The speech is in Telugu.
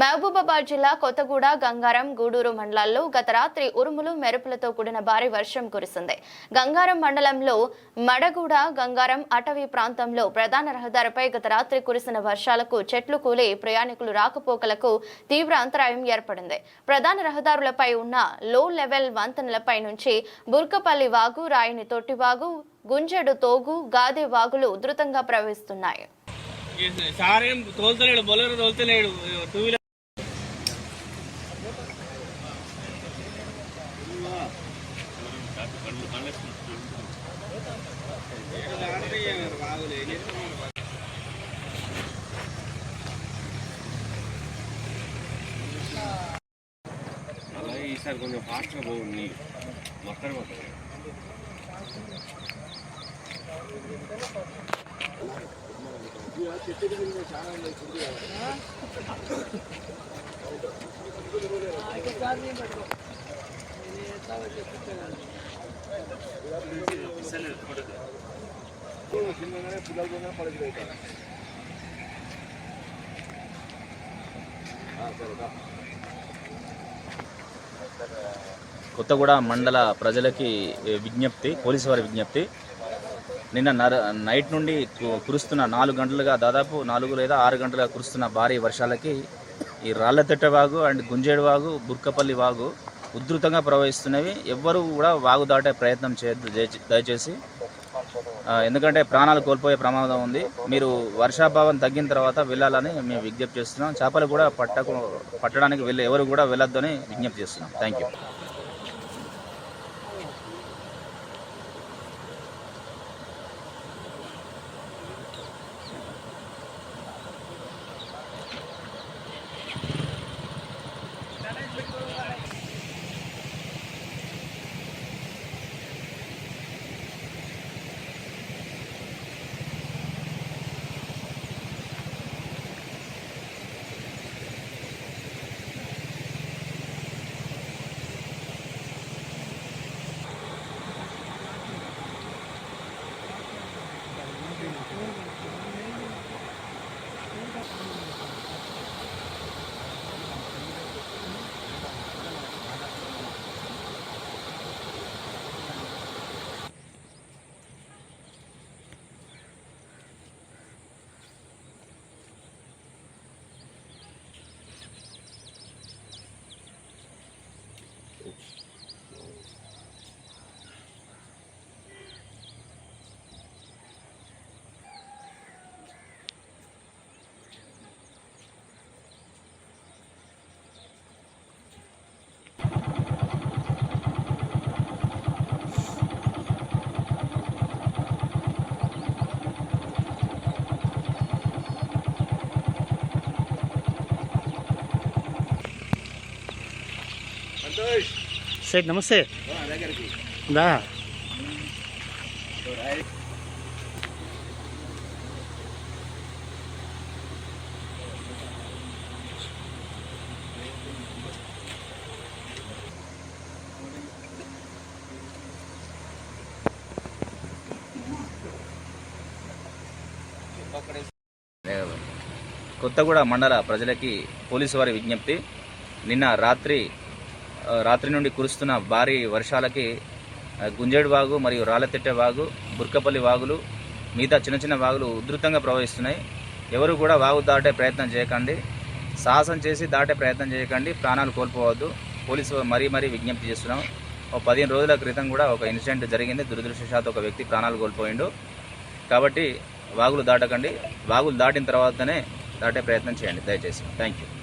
మహబూబాబాద్ జిల్లా కొత్తగూడ గంగారం గూడూరు మండలాల్లో గత రాత్రి ఉరుములు మెరుపులతో కూడిన భారీ వర్షం కురిసింది. గంగారం మండలంలో మడగూడ గంగారం అటవీ ప్రాంతంలో ప్రధాన రహదారిపై గత రాత్రి కురిసిన వర్షాలకు చెట్లు కూలి ప్రయాణికులు రాకపోకలకు తీవ్ర అంతరాయం ఏర్పడింది. ప్రధాన రహదారులపై ఉన్న లో లెవెల్ వంతెనలపై నుంచి బుర్కపల్లి వాగు రాయిని తొట్టివాగు గుంజెడు తోగు గాదె వాగులు ఉధృతంగా ప్రవహిస్తున్నాయి. సారేం తోలుతలేడు బొలరు తోలుతలేడు టూ అలాగే ఈసారి కొంచెం ఫాస్ట్గా పోవు నీ మొత్తం మొత్తం కొత్తగూడ మండల ప్రజలకి విజ్ఞప్తి పోలీసు వారి విజ్ఞప్తి. నిన్న నైట్ నుండి కురుస్తున్న నాలుగు గంటలుగా దాదాపు నాలుగు లేదా ఆరు గంటలుగా కురుస్తున్న భారీ వర్షాలకి ఈ రాళ్ళతెట్ట వాగు అండ్ గుంజేడు వాగు బుర్కపల్లి వాగు ఉధృతంగా ప్రవహిస్తున్నవి. ఎవ్వరూ కూడా వాగు దాటే ప్రయత్నం చేయొద్దు. దయచేసి. ఎందుకంటే ప్రాణాలు కోల్పోయే ప్రమాదం ఉంది. మీరు వర్షాభావం తగ్గిన తర్వాత వెళ్ళాలని మేము విజ్ఞప్తి చేస్తున్నాం. చేపలు కూడా పట్టకు పట్టడానికి వెళ్ళి ఎవరు కూడా వెళ్ళొద్దని విజ్ఞప్తి చేస్తున్నాం. Thank you todos. సైడ్ నమస్తే. దా. కొత్తగూడ మండల ప్రజలకి పోలీసు వారి విజ్ఞప్తి. నిన్న రాత్రి రాత్రి నుండి కురుస్తున్న భారీ వర్షాలకి గుంజేడు వాగు మరియు రాళ్ళతిట్టె వాగు బుర్కపల్లి వాగులు మిగతా చిన్న చిన్న వాగులు ఉధృతంగా ప్రవహిస్తున్నాయి. ఎవరు కూడా వాగు దాటే ప్రయత్నం చేయకండి. సాహసం చేసి దాటే ప్రయత్నం చేయకండి. ప్రాణాలు కోల్పోవద్దు. పోలీసు మరీ మరీ విజ్ఞప్తి చేస్తున్నాం. ఒక పదిహేను రోజుల క్రితం కూడా ఒక ఇన్సిడెంట్ జరిగింది. దురదృష్టశాత్తు ఒక వ్యక్తి ప్రాణాలు కోల్పోయిండు. కాబట్టి వాగులు దాటకండి. వాగులు దాటిన తర్వాతనే దాటే ప్రయత్నం చేయండి. దయచేసి. Thank you.